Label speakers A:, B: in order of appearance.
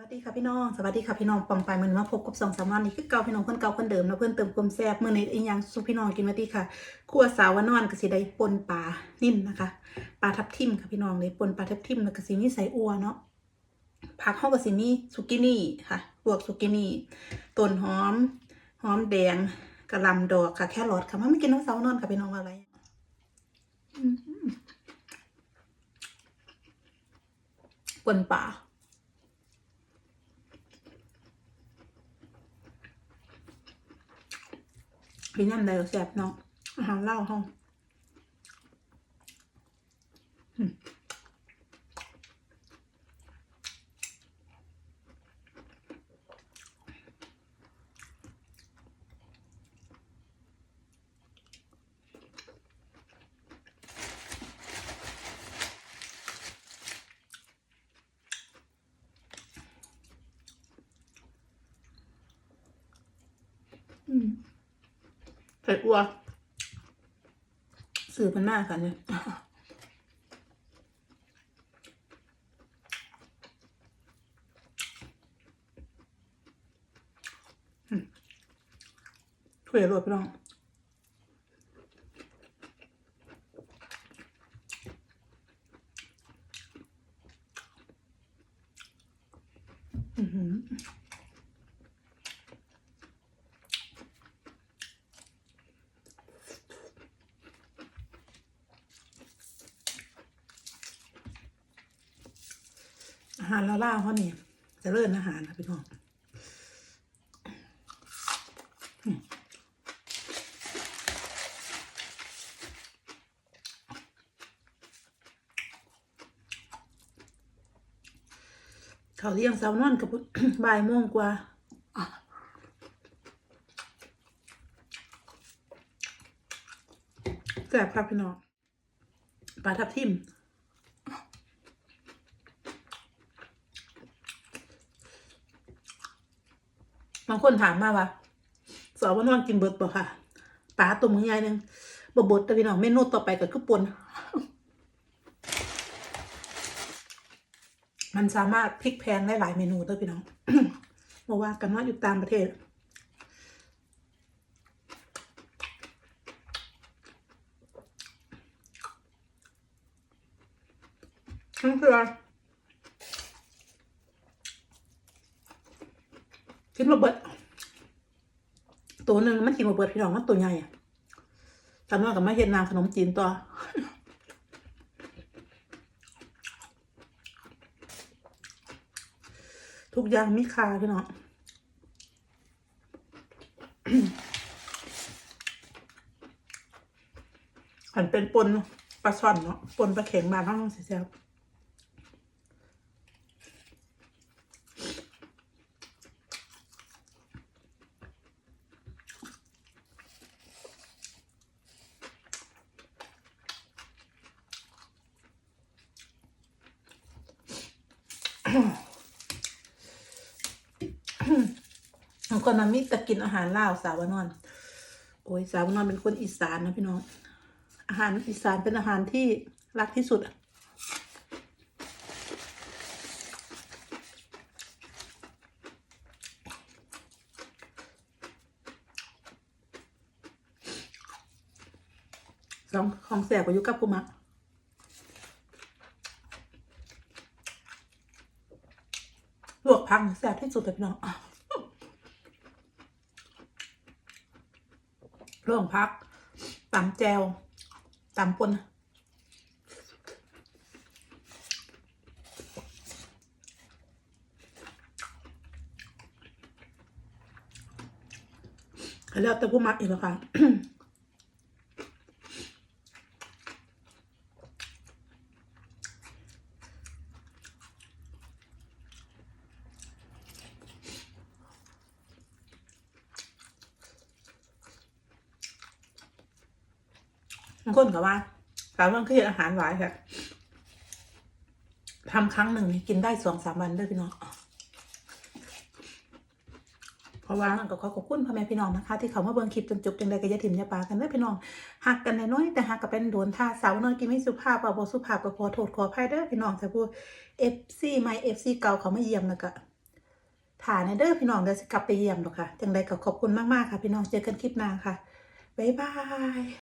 A: วัสดีค่ะพี่น้อง สวัสดีค่ะพี่น้องปองไปมันมาพบกับสองสามวันนี้คือเก่าพี่น้องคนเก่าคนเดิมแล้วเพื่อนเติมความแซ่บเมื่อในอีกอย่างสุพี่น้องกินมาดีค่ะครัวสาววานอนก็สิได้ปนปลานิ่มนะคะปลาทับทิมค่ะพี่น้องเลยปนปลาทับทิมแล้วก็สิมีใส่อัวเนาะผักห้องก็สิมีสุกินี่ค่ะลวกสุกินี่ต้นหอมหอมแดงกระหลำดอกค่ะแค่รอทค่ะมันไม่กินน้องสาวนอนค่ะพี่น้องอะไรอืมปนปลา พี่น้ำใดก็แซ่บเนาะอาหารเล่าห้องอืม อืมใส่อัวสื่อมันมากค่ะเนี่ยถ้วยรวดพี่น้องอือหือ อาหารลาล่าเขานี่จะเลื่อนอาหารนะพี่น้องเขาเลี้ยงสาวนอนกับบ่ายโมงกว่าแซ่บครับพี่น้องปลาทับทิม บางคนถามมาว่าสาวว่านอนกินเบิดบ่ค่ะปลาตัวมือใหญ่หนึงบ่บดแต่พี่น้องเมนูต่อไปก็คือปนมันสามารถพลิกแพงได้หลายเมนูเด้อพี่น้องบอกว่ากันว่าอยู่ตามประเทศนั่นคืออะไรกิ นมาเบิดตัวหนึ่งมันกินมาเบิดพี่น้องมันตัวใหญ่อะทำนองกับมาเฮ็ดนางขนมจีนตัวทุกอย่างมีค่าพี่น้องอันเป็นปนปลาช่อนเนาะปนปลาเข็งบานห้องสิแซ่บ บางคนมันมีแต่กินอาหารลาวสาวนอน โอ้ยสาวนอนเป็นคนอีสานนะพี่น้อง อาหารอีสานเป็นอาหารที่รักที่สุดสองของแสบกว่ายุกับกูมัก ลวกพังแสบที่สุดเลยพี่น้องลวกพักตำแจวตำปนแล้วแต่ผู้มักอีกแล้วค่ะ บางคนก็ว่าสามวันคืออาหารหวานค่ะทำครั้งหนึ่งกินได้สองสามวันด้วยพี่น้องเพราะว่ามันก็ขอขอบคุณพ่อแม่พี่น้องนะคะ ที่เขามาเบิ่งคลิปจนจบจังใดก็อย่าถิ่มอย่าปากันเด้อพี่น้องหักกันน้อยแต่หักก็เป็นโดนท่าสาวน้อยกินไม่สุภาพเอาบ่สุภาพก็ขอโทษขออภัยเด้อพี่น้องแต่พวก FC ใหม่ FC เก่าเขามาเยี่ยมแล้วก็ถ่าในเด้อพี่น้องเดี๋ยวสิกลับไปเยี่ยมดอกค่ะจังใดก็ขอบคุณมากๆค่ะ พี่น้องเจอกันคลิปหน้าค่ะบ๊ายบาย